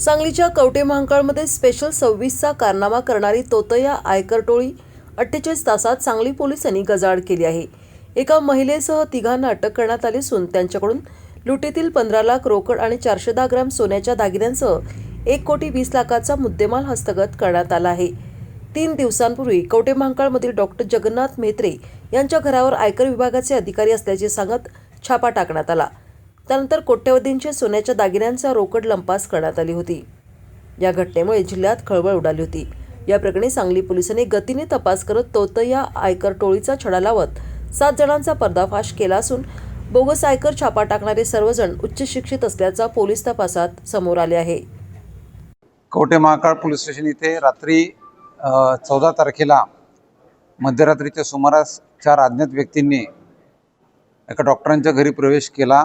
सांगलीच्या कवटे महांकाळमध्ये स्पेशल सव्वीसचा कारनामा करणारी तोतया आयकर टोळी अठ्ठेचाळीस तासात सांगली पोलिसांनी गजाआड केली आहे. एका महिलेसह तिघांना अटक करण्यात आली असून त्यांच्याकडून लुटीतील पंधरा लाख रोकड आणि चारशे दहा ग्रॅम सोन्याच्या दागिन्यांसह एक कोटी वीस लाखाचा मुद्देमाल हस्तगत करण्यात आला आहे. तीन दिवसांपूर्वी कवटे महांकाळमधील डॉक्टर जगन्नाथ मेत्रे यांच्या घरावर आयकर विभागाचे अधिकारी असल्याचे सांगत छापा टाकण्यात आला. त्यानंतर कोट्यवधींच्या सोन्याच्या दागिन्यांचा रोकड लंपास करण्यात आली होती. या घटनेमुळे जिल्ह्यात खळबळ उडाली होती. या प्रकरणी सांगली पोलिसांनी गतीने तपास करत तोतया आयकर टोळीचा छडा लावत सात जणांचा पर्दाफाश केला असून बोगस आयकर छापा टाकणारे सर्वजण उच्च शिक्षित असल्याचा पोलीस तपासात समोर आले आहे. कवटे महाकाळ पोलीस स्टेशन इथे रात्री चौदा तारखेला मध्यरात्रीच्या सुमारास चार अज्ञात व्यक्तींनी एका डॉक्टरांच्या घरी प्रवेश केला.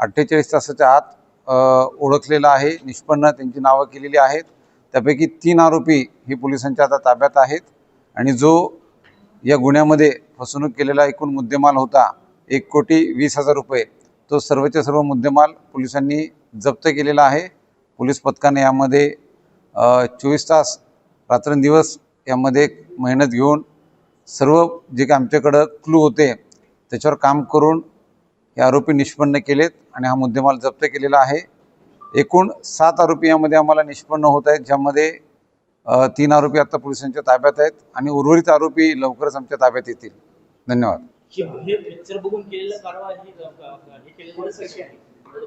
अठ्ठेचाळीस तासाच्या आत ओळखलेलं आहे. निष्पन्न त्यांची नावं केलेली आहेत. त्यापैकी तीन आरोपी ही पोलिसांच्या आता ताब्यात आहेत. आणि जो या गुन्ह्यामध्ये फसवणूक केलेला एकूण मुद्देमाल होता एक कोटी वीस हजार रुपये तो सर्वच्या सर्व मुद्देमाल पोलिसांनी जप्त केलेला आहे. पोलीस पथकाने यामध्ये चोवीस तास रात्रंदिवस यामध्ये मेहनत घेऊन सर्व जे काही आमच्याकडं क्लू होते त्याच्यावर काम करून हे आरोपी निष्पन्न केलेत आणि हा मुद्देमाल जप्त केलेला आहे. एकूण सात आरोपी यामध्ये आम्हाला निष्पन्न होत आहेत ज्यामध्ये तीन आरोपी आता पोलिसांच्या ताब्यात आहेत आणि उर्वरित आरोपी लवकरच आमच्या ताब्यात येतील. धन्यवाद.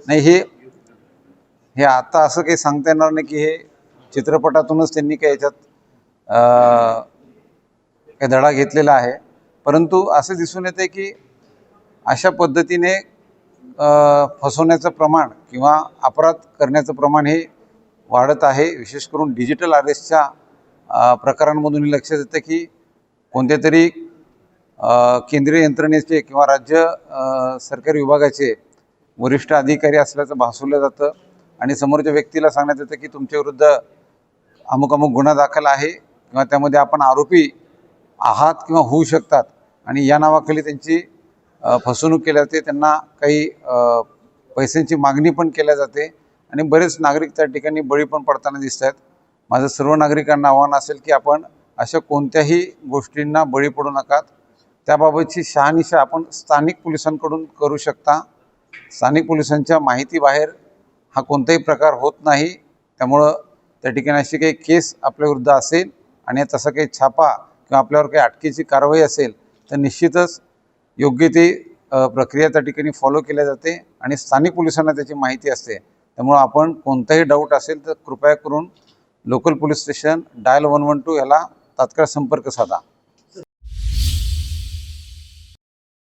नाही हे हे आता असं काही सांगता येणार नाही की हे चित्रपटातूनच त्यांनी काही याच्यात काही धडा घेतलेला आहे. परंतु असं दिसून येते की अशा पद्धतीने फसवण्याचं प्रमाण किंवा अपराध करण्याचं प्रमाण हे वाढत आहे. विशेष करून डिजिटल अरेस्टच्या प्रकारांमधून हे लक्षात येतं की कोणत्या तरी केंद्रीय यंत्रणेचे किंवा राज्य सरकारी विभागाचे वरिष्ठ अधिकारी असल्याचं भासवलं जातं आणि समोरच्या व्यक्तीला सांगण्यात येतं की तुमच्याविरुद्ध अमुक अमुक गुन्हा दाखल आहे किंवा त्यामध्ये आपण आरोपी आहात किंवा होऊ शकतात आणि या नावाखाली त्यांची फसवणूक केली जाते. त्यांना काही पैशांची मागणी पण केल्या जाते. आणि बरेच नागरिक त्या ठिकाणी बळी पण पडताना दिसत आहेत. माझं सर्व नागरिकांना आव्हान असेल की आपण अशा कोणत्याही गोष्टींना बळी पडू नकात. त्याबाबतची शहानिशा आपण स्थानिक पोलिसांकडून करू शकता. स्थानिक पोलिसांच्या माहितीबाहेर हा कोणताही प्रकार होत नाही. त्यामुळं त्या ठिकाणी अशी काही केस आपल्याविरुद्ध असेल आणि तसा काही छापा किंवा आपल्यावर काही अटकेची कारवाई असेल तर निश्चितच योग्य ते प्रक्रिया त्या ठिकाणी फॉलो केल्या जाते आणि स्थानिक पोलिसांना त्याची माहिती असते. त्यामुळं आपण कोणताही डाऊट असेल तर कृपया करून local police station dial one one two याला तात्काळ संपर्क साधा.